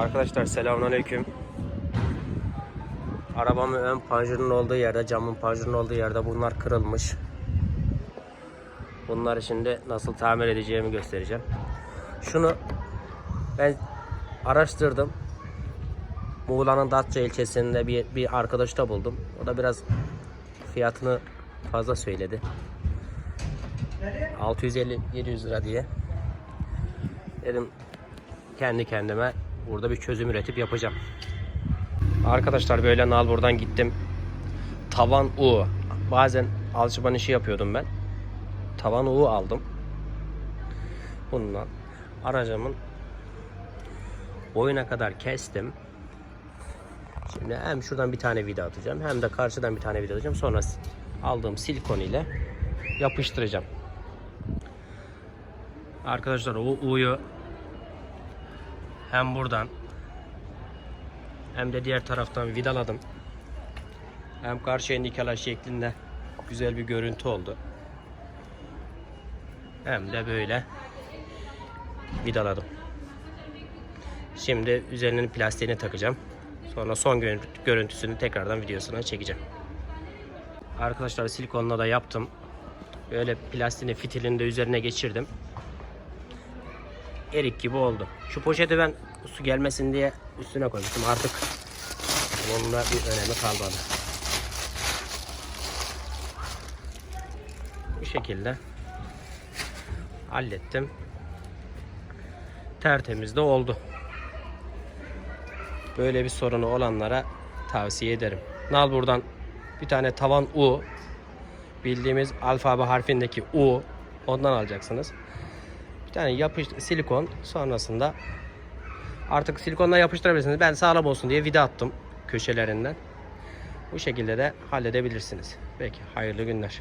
Arkadaşlar selamünaleyküm. Arabamın ön panjurun olduğu yerde, camın panjurun olduğu yerde bunlar kırılmış. Bunları şimdi nasıl tamir edeceğimi göstereceğim. Şunu ben araştırdım. Muğla'nın Datça ilçesinde bir, bir arkadaşta buldum. O da biraz fiyatını fazla söyledi. 650-700 lira diye. Dedim kendi kendime burada bir çözüm üretip yapacağım. Arkadaşlar böyle nalburdan gittim. Tavan U. Bazen alçıban işi yapıyordum ben. Tavan U aldım. Bununla aracımın boyuna kadar kestim. Şimdi hem şuradan bir tane vida atacağım hem de karşıdan bir tane vida atacağım. Sonra aldığım silikon ile yapıştıracağım. Arkadaşlar o U'yu hem buradan hem de diğer taraftan vidaladım. Hem karşıya nikela şeklinde güzel bir görüntü oldu. Hem de böyle vidaladım. Şimdi üzerinin plastiğini takacağım. Sonra son görüntü- görüntüsünü tekrardan videosuna çekeceğim. Arkadaşlar silikonla da yaptım. Böyle plastiğini fitilini de üzerine geçirdim. Erik gibi oldu. Şu poşeti ben su gelmesin diye üstüne koymuştum. Artık onunla bir önemi kalmadı. Bu şekilde hallettim. Tertemiz de oldu. Böyle bir sorunu olanlara tavsiye ederim. Nal buradan bir tane tavan U bildiğimiz alfabe harfindeki U ondan alacaksınız. Bir tane yapış silikon sonrasında artık silikonla yapıştırabilirsiniz. Ben sağlam olsun diye vida attım köşelerinden. Bu şekilde de halledebilirsiniz. Peki hayırlı günler.